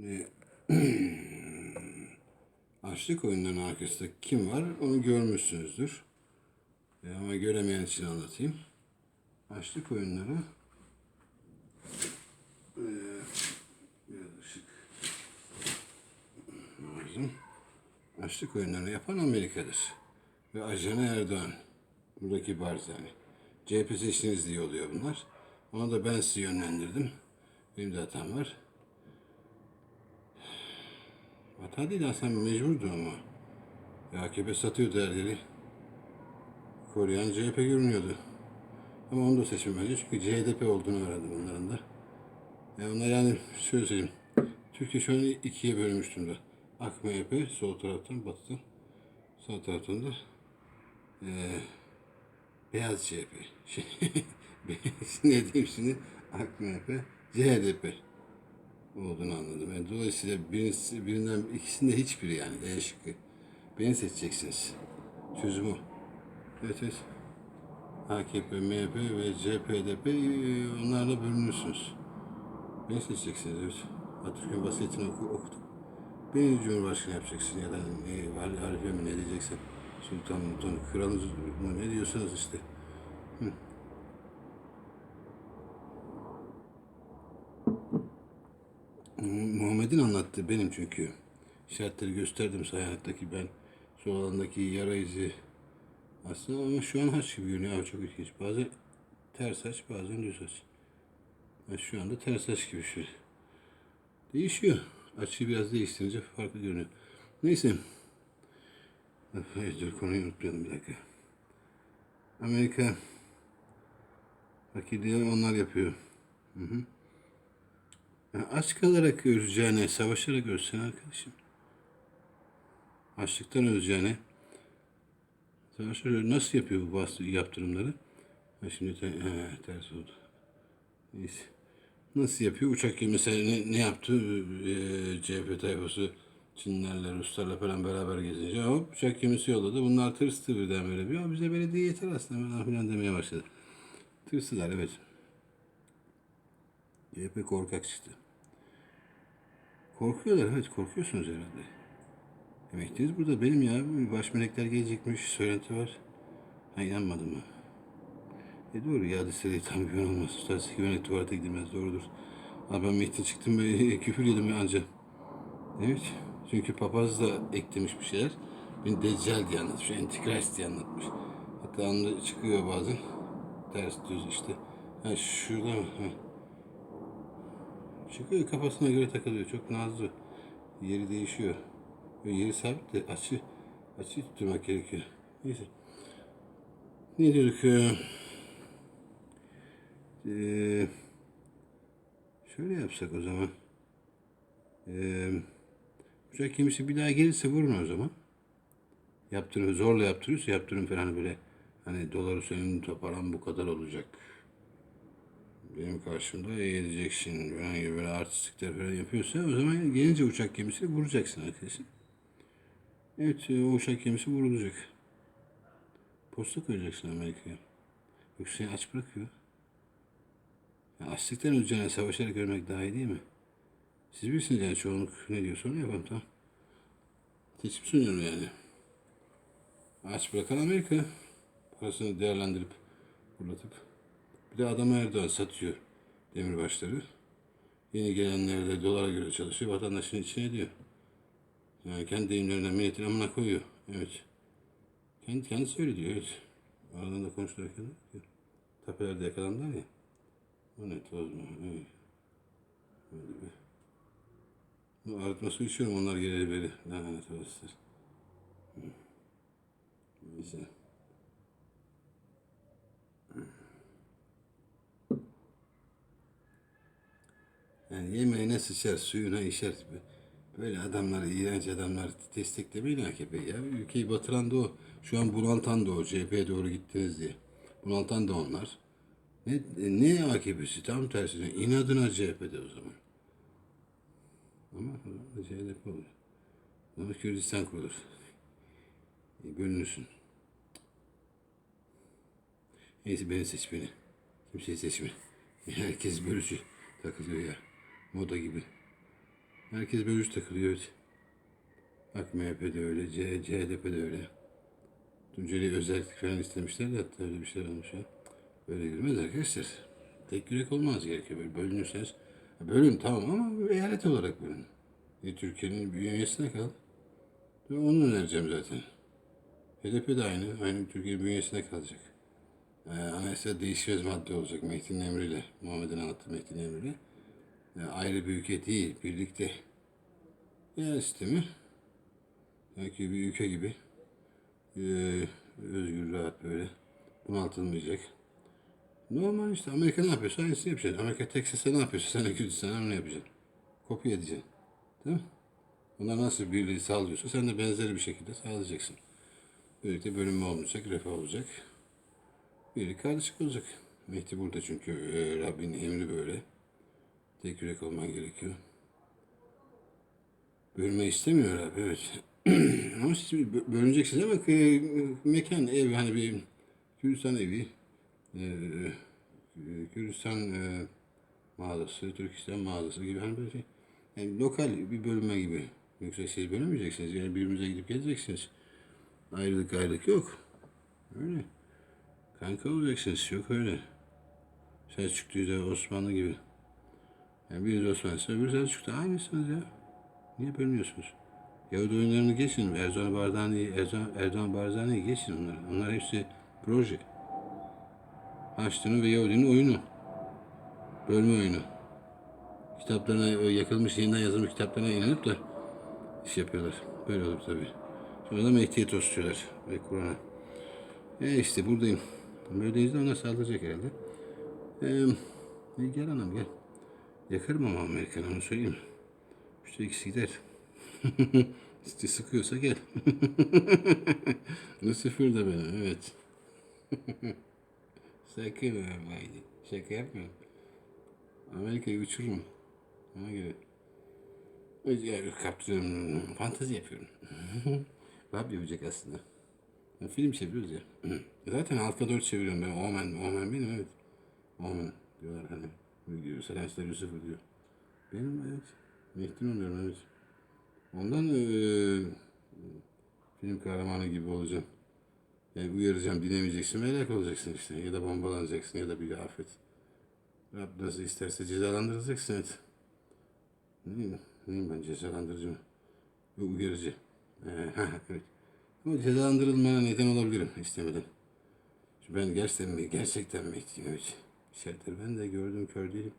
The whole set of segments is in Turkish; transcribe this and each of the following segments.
Şimdi açlık oyunlarının arkasında kim var onu görmüşsünüzdür. E, ama göremeyen için anlatayım. Açlık oyunları e, biraz ışık lazım. Açlık oyunlarını yapan Amerika'dır. Ve ajanı Erdoğan. Buradaki barzani. CHP seçtiniz diye oluyor bunlar. Ona da ben sizi yönlendirdim. Benim de hatam var. Hata değil aslında mecburdu ama. Ya AKP satıyordu her yeri. Koruyan CHP görünüyordu. Ama onu da seçmem bence çünkü CHP olduğunu öğrendim onların da. Yani onlar yani şöyle söyleyeyim. Türkiye şu an ikiye bölünmüş durumda. AK MHP sol taraftan batıdan. Sağ taraftan da eee Beyaz CHP. Şey, ne diyeyim şimdi? AK MHP, CHP olduğunu anladım. Yani dolayısıyla birisi, birinden ikisinde hiçbiri yani E şıkkı. Beni seçeceksiniz. Çözüm o. Evet evet. AKP, MHP ve CHP, e, onlarla bölünürsünüz. Beni seçeceksiniz evet. Atatürk'ün vasiyetini oku, okuduk. Beni Cumhurbaşkanı yapacaksın ya da Hal- Halife mi ne diyeceksen. Sultan, Sultan, kralınız mı ne diyorsanız işte. Muhammed'in anlattığı benim çünkü. İşaretleri gösterdim sayanetteki ben. Sol alandaki yara izi. Aslında ama şu an haç gibi görünüyor. Çok ilginç. Bazen ters haç bazen düz haç. Ben şu anda ters haç gibi şu. Değişiyor. Açıyı biraz değiştirince farklı görünüyor. Neyse. Hayır dur konuyu unutmayalım bir dakika. Amerika Fakirliği onlar yapıyor. Yani aç kalarak öleceğine, savaşarak ölsen arkadaşım. Açlıktan öleceğine. Savaşarak nasıl yapıyor bu bastı yaptırımları? Ha şimdi te, he, ters oldu. Neyse. Nasıl yapıyor? Uçak gemisi ne, ne yaptı? Ee, CHP tayfası Çinlerle, Ruslarla falan beraber gezince hop uçak gemisi yolladı. Bunlar tırstı birdenbire. Ya bize belediye yeter aslında falan filan demeye başladı. Tırsılar evet. CHP korkak çıktı. Korkuyorlar evet korkuyorsunuz herhalde. Emektiniz burada benim ya baş melekler gelecekmiş söylenti var. Ha inanmadım mı? E doğru ya listeyi tam güven olmaz. Tutarsa güvenlik tuvalete gidilmez doğrudur. Abi ben Mehdi çıktım ve küfür yedim anca. Evet. Çünkü papaz da eklemiş bir şeyler. Beni Deccal diye anlatmış. Antikrist diye anlatmış. Hatta anda çıkıyor bazen. Ters düz işte. Ha şurada mı? Ha. Çıkıyor kafasına göre takılıyor. Çok nazlı. Yeri değişiyor. Ve yeri sabit de açı açı tutturmak gerekiyor. Neyse. Ne diyorduk? Ee, şöyle yapsak o zaman. Ee, uçak gemisi bir daha gelirse vurun o zaman. Yaptırım zorla yaptırıyorsa yaptırım falan böyle hani doları senin paran bu kadar olacak. Benim karşımda eğileceksin gibi böyle artistlikler falan yapıyorsa o zaman gelince uçak gemisini vuracaksın arkadaşım. Evet o uçak gemisi vurulacak. Posta koyacaksın Amerika'ya. Yoksa seni aç bırakıyor. Ya açlıktan öleceğine savaşarak ölmek daha iyi değil mi? Siz bilirsiniz yani çoğunluk ne diyorsa onu yapalım tamam. Seçim sunuyorum yani. Aç bırakan Amerika. Parasını değerlendirip fırlatıp. Bir de adam Erdoğan satıyor demirbaşları. Yeni gelenler de dolara göre çalışıyor. Vatandaşın içine ediyor. Yani kendi deyimlerinden milletin amına koyuyor. Evet. Kendi kendisi öyle diyor. Evet. Aradan da konuşurken diyor. Tepelerde yakalandılar ya. O ne toz mu? Evet. Bir. Bu arıtma su içiyorum onlar geleli beri. Lanet olsun. Neyse. Yani yemeğine sıçar, suyuna işer. Böyle adamlar, iğrenç adamlar desteklemeyin AKP'yi ya. Ülkeyi batıran da o. Şu an bunaltan da o. CHP'ye doğru gittiniz diye. Bunaltan da onlar. Ne, ne AKP'si? Tam tersine. inadına CHP'de o zaman. Ama CHP olur. Ama Kürdistan kurulur. E, Bölünürsün. Neyse beni seç beni. Kimseyi seçme. Herkes bölücü takılıyor ya. Moda gibi. Herkes bölüş takılıyor. Evet. Bak MHP'de öyle, C, CHP'de öyle. Tunceli özellik falan istemişler de hatta öyle bir şeyler olmuş ya. Böyle girmez arkadaşlar. Tek yürek olmaz gerekiyor. Böyle bölünürseniz. Bölün tamam ama eyalet olarak bölün. E, Türkiye'nin bünyesine kal. Ve onu önereceğim zaten. HDP de aynı. Aynı Türkiye'nin bünyesine kalacak. Ee, anayasa değişmez madde olacak Mehdi'nin emriyle. Muhammed'in anlattığı Mehdi'nin emriyle. Ee, ayrı bir ülke değil, birlikte. Yer sistemi. Sanki bir ülke gibi. Ee, özgür, rahat böyle. Bunaltılmayacak. Normal işte Amerika ne yapıyorsa aynısını yapacaksın. Amerika Texas'ta ne yapıyorsa sen de Kürdistan'a onu yapacaksın. Kopya edeceksin. Değil mi? Onlar nasıl birliği sağlıyorsa sen de benzeri bir şekilde sağlayacaksın. Böylelikle bölünme olmayacak, refah olacak. Birlik kardeşlik olacak. Mehdi burada çünkü e, Rabbin emri böyle. Tek yürek olman gerekiyor. Bölme istemiyor abi evet. ama siz bö- bölüneceksiniz ama e, mekan, ev hani bir Kürdistan evi, e, Kürdistan e, mağazası, Türkistan mağazası gibi hani böyle şey. Yani lokal bir bölünme gibi. Yoksa siz bölünmeyeceksiniz. Yani birbirimize gidip geleceksiniz. Ayrılık ayrılık yok. Öyle. Kanka olacaksınız. Yok öyle. Selçuklu'yla Osmanlı gibi. Yani biriniz Osmanlı'sa öbürü Selçuklu. Aynısınız ya. Niye bölünüyorsunuz? Yahudi oyunlarını geçin. Erdoğan Barzani'yi, Erdoğan, Erdoğan Barzani'yi geçin onlar. Onlar hepsi proje. Haçlı'nın ve Yahudinin oyunu. Bölme oyunu. Kitaplarına, yakılmış, yeniden yazılmış kitaplarına inanıp da iş yapıyorlar. Böyle olur tabii. Sonra da Mehdi'ye tosluyorlar ve Kur'an'a. E işte buradayım. Böyleyiz de ona saldıracak herhalde. E, gel anam gel. Yakarım ama Amerikan'ı onu söyleyeyim. Üçte ikisi gider. İşte sıkıyorsa gel. Lucifer de benim evet. Sakın ha haydi. Şaka yapmıyorum. Amerika'yı uçururum. Ona göre. Yani kaptırıyorum. Fantezi yapıyorum. Rab yapacak aslında. Ya film çeviriyoruz ya. Zaten altta dört çeviriyorum ben. Omen, Omen benim evet. Omen diyorlar hani. Diyor, Selensler Yusuf diyor. Benim evet. Mehdi'nin oluyorum evet. Ondan eee film kahramanı gibi olacağım. Yani uyaracağım, dinlemeyeceksin, melek olacaksın işte. Ya da bombalanacaksın ya da bir afet. Rab nasıl isterse cezalandırılacaksın evet. Neyim, neyim ben cezalandırıcı mı? Uyarıcı. Evet. Ama cezalandırılmana neden olabilirim istemeden. Çünkü ben gerçekten, gerçekten Mehdi'yim evet. İşaretleri ben de gördüm, kör değilim.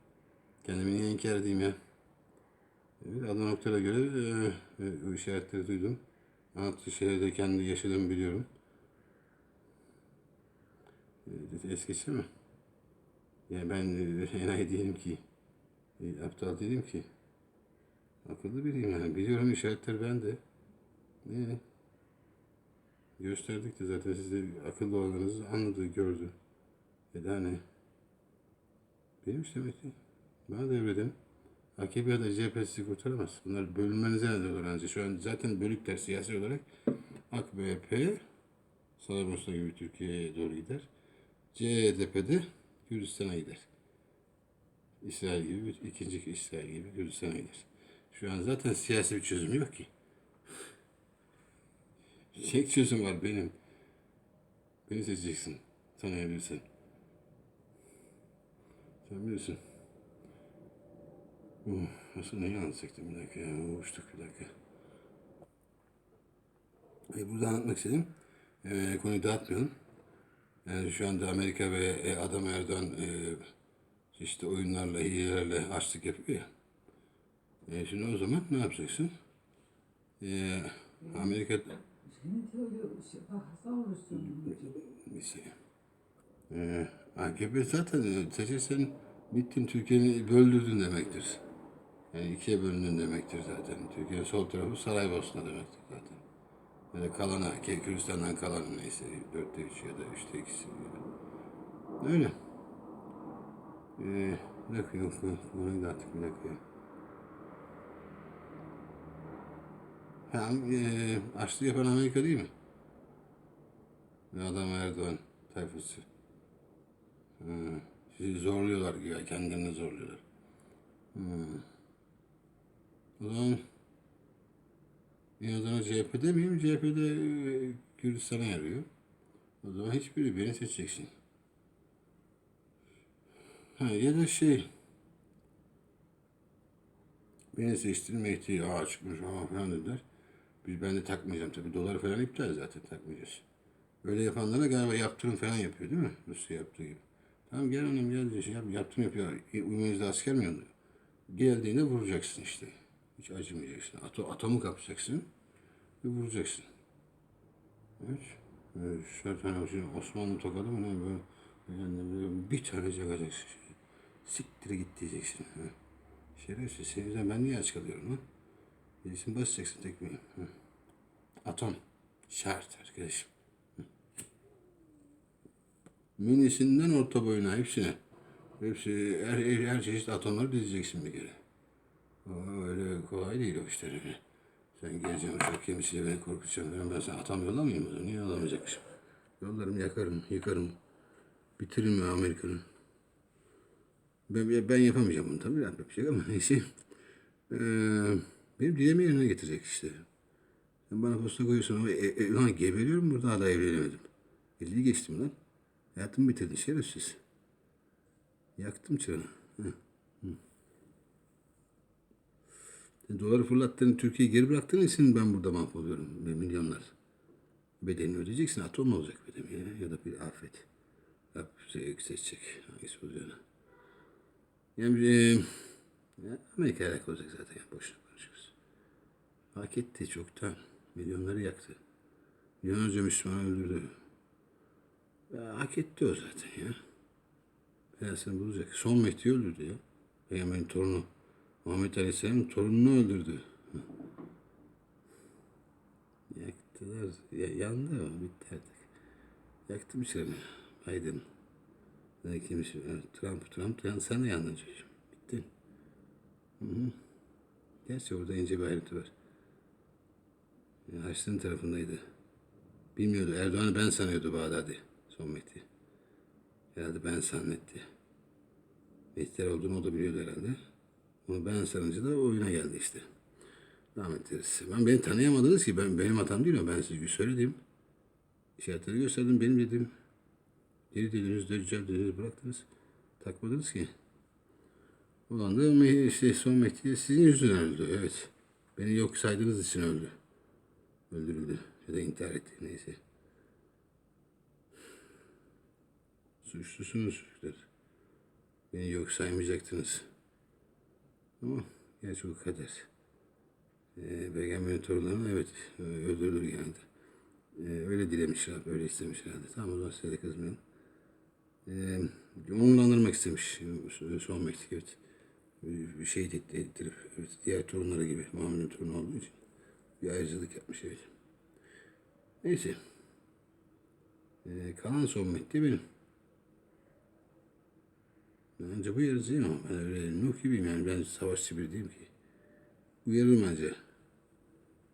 Kendimi niye inkar edeyim ya? Evet, adı noktara göre e, e, işaretleri duydum. Anlattığı şehirde kendi yaşadığımı biliyorum. E, es geçir mi? Ya ben e, enayi değilim ki. E, aptal değilim ki. Akıllı biriyim yani. Biliyorum işaretler bende. Ne? Gösterdik de zaten siz de akıllı olanınız anladı, gördü. E daha ne? Benim ki. Bana devredin. AKP ya da CHP kurtaramaz. Bunlar bölünmenize neden olur. Şu an zaten bölükler siyasi olarak AK BP Saraybosna gibi Türkiye'ye doğru gider. CHP'de Gürcistan'a gider. İsrail gibi, ikinci İsrail gibi Gürcistan'a gider. Şu an zaten siyasi bir çözüm yok ki. Tek çözüm var benim. Beni seçeceksin. Tanıyabilirsin. Sen bilirsin. Uh, nasıl neyi anlatacaktım bir dakika ya. Uçtuk bir dakika. E, burada anlatmak istedim. E, konuyu dağıtmayalım. Yani şu anda Amerika ve e, adam Erdoğan e, işte oyunlarla, hilelerle açlık yapıyor ya. E, şimdi o zaman ne yapacaksın? E, Amerika şey, olursun. bir şey. E, AKP zaten seçersen bittin Türkiye'yi böldürdün demektir. Yani ikiye bölündün demektir zaten. Türkiye'nin sol tarafı Saraybosna demektir zaten. Ya da Kü- Kürdistan'dan kalan neyse. Dörtte üç ya da üçte ikisi. Öyle. Ee, bir dakika yok. Konuyu da artık bir dakika. Ha, e, açlığı yapan Amerika değil mi? Adam Erdoğan tayfası. Ha, sizi zorluyorlar ya kendilerini zorluyorlar. Hmm. O zaman en azından CHP demeyeyim. CHP'de e, Kürdistan'a yarıyor. O zaman hiçbiri beni seçeceksin. Ha, ya da şey beni seçtin Mehdi aa çıkmış aa falan dediler. Biz ben de takmayacağım tabii. Doları falan iptal zaten takmayacağız. Böyle yapanlara galiba yaptırım falan yapıyor değil mi? Rusya yaptığı gibi. Tamam gel hanım gel diye şey yap, yaptırım yapıyor. E, Uyumayızda asker mi yanıyor? Geldiğinde vuracaksın işte. Hiç acımayacaksın. Ato, atomu kapacaksın ve vuracaksın. Evet. Böyle şöyle tane şey, Osmanlı tokadı mı ne böyle, yani böyle bir tane çakacaksın. Siktir git diyeceksin. Ha. Şerefsiz. Senin ben niye aç kalıyorum lan? Birisini basacaksın tekmeyi. Ha. Atom. Şart arkadaşım. Minisinden orta boyuna hepsine. Hepsi her, her, her çeşit atomları dizeceksin bir kere. O öyle kolay değil o işler öyle. Sen geleceksin uçak gemisiyle beni korkutacaksın. Ben sana atom yollamayayım o zaman. Niye yollamayacakmışım? Yollarım, yakarım, yıkarım. Bitiririm ya Amerika'nı. Ben, ben yapamayacağım bunu tabii. Yapacak ama neyse. Ee, benim dilemi yerine getirecek işte. Sen bana posta koyuyorsun ama e, e, lan geberiyorum burada hala evlenemedim. 50'yi geçtim lan. Hayatımı bitirdin şerefsiz. Yaktım. Hı. Sen doları fırlattığın Türkiye'yi geri bıraktığın için ben burada mahvoluyorum. Milyonlar. Bedelini ödeyeceksin. Atom olacak bedeli ya, ya da bir afet. Rab bize seçecek. Hangisi olacağını. Yani e, Amerika helak olacak zaten. Yani boşuna konuşuyoruz. Hak etti çoktan. Milyonları yaktı. Milyonlarca Müslüman öldürdü. Ya, hak etti o zaten ya. Belasını bulacak. Son Mehdi öldürdü ya. Peygamberin torunu. Muhammed Aleyhisselam'ın torununu öldürdü. Yaktılar. Ya, yandı o. Bitti artık. Yaktım seni. Biden. Ne kimse. Trump, Trump. Yani sen de yandın çocuğum. Bittin. Hı hı. Gerçi orada ince bir ayrıntı var. Yani Haçlı'nın tarafındaydı. Bilmiyordu. Erdoğan'ı ben sanıyordu Bağdadi. Mehdi. Herhalde ben zannetti. Mehdiler olduğunu o da biliyordu herhalde. Onu ben sanınca da oyuna geldi işte. Devam ederiz. Ben beni tanıyamadınız ki. Ben, benim hatam değil o. Ben size söyledim. İşaretleri gösterdim. Benim dedim. Geri dediniz, deccal dediniz, bıraktınız. Takmadınız ki. Ulan da işte son Mehdi sizin yüzünden öldü. Evet. Beni yok saydığınız için öldü. Öldürüldü. Ya da intihar etti. Neyse. Suçlusunuz çocuklar. Beni yok saymayacaktınız. Ama gerçi bu kader. Ee, Peygamberin torunlarını evet e, öldürülür yani. Ee, öyle dilemiş Rab, öyle istemiş herhalde. Tamam o zaman size de kızmayın. Ee, onurlandırmak istemiş e, son Mehdi evet. Şehit etti, ettirip evet, diğer torunları gibi Muhammed'in torunu olduğu için bir ayrıcalık yapmış evet. Neyse. Ee, kalan son Mehdi benim. Bence bu yarıcıyım ama ben öyle Nuh gibiyim yani ben savaşçı biri değilim ki. Uyarırım anca.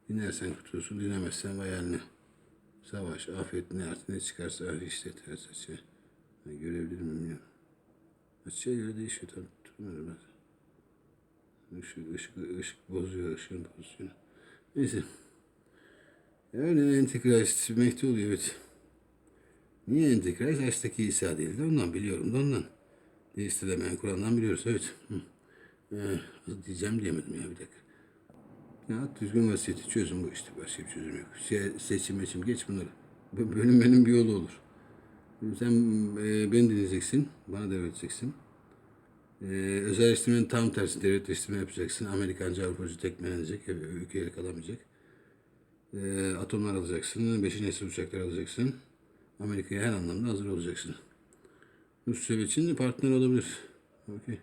Dinlersen kurtulursun, dinlemezsen vay haline. Savaş, afet ne artık ne çıkarsa işte ters açı. Ben görebilir miyim bilmiyorum. Açıya göre değişiyor tabii. Tutmuyorum ben. Işık, ışık, ışık bozuyor ışığın pozisyonu. Neyse. Öyle Antikrist Mehdi oluyor evet. Niye Antikrist? Haçtaki İsa değildi. Ondan biliyorum da ondan. Değiştirilemeyen Kur'an'dan biliyoruz evet. Ee, diyeceğim diyemedim ya bir dakika. Ya düzgün vasiyeti çözüm bu işte. Başka bir çözüm yok. Şey, seçim meçim geç bunları. Bu Benim bir yolu olur. Sen e, beni dinleyeceksin. Bana devredeceksin. E, özelleştirmenin tam tersi devletleştirme yapacaksın. Amerikancı Avrupacı tekmelenecek. Ülkeye kalamayacak. E, atomlar alacaksın. Beşinci nesil uçaklar alacaksın. Amerika'ya her anlamda hazır olacaksın. Rusya ve Çin partner olabilir. Okey.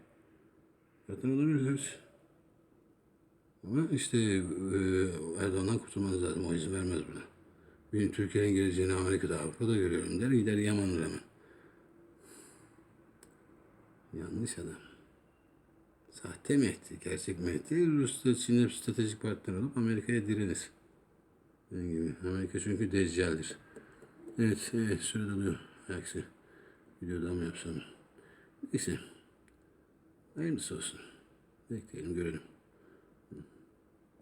Partner olabilir evet. Ama işte e, Erdoğan'dan kurtulmanız lazım. O izin vermez buna. Benim Türkiye'nin geleceğini Amerika'da, Avrupa'da görüyorum der. Gider yamanır hemen. Yanlış adam. Sahte Mehdi, gerçek Mehdi Rusya, Çin'le stratejik partner olup Amerika'ya direnir. Benim gibi. Amerika çünkü deccaldir. Evet, evet süre doluyor. Aksi. Videoda mı yapsam? Neyse. Hayırlısı olsun. Bekleyelim görelim.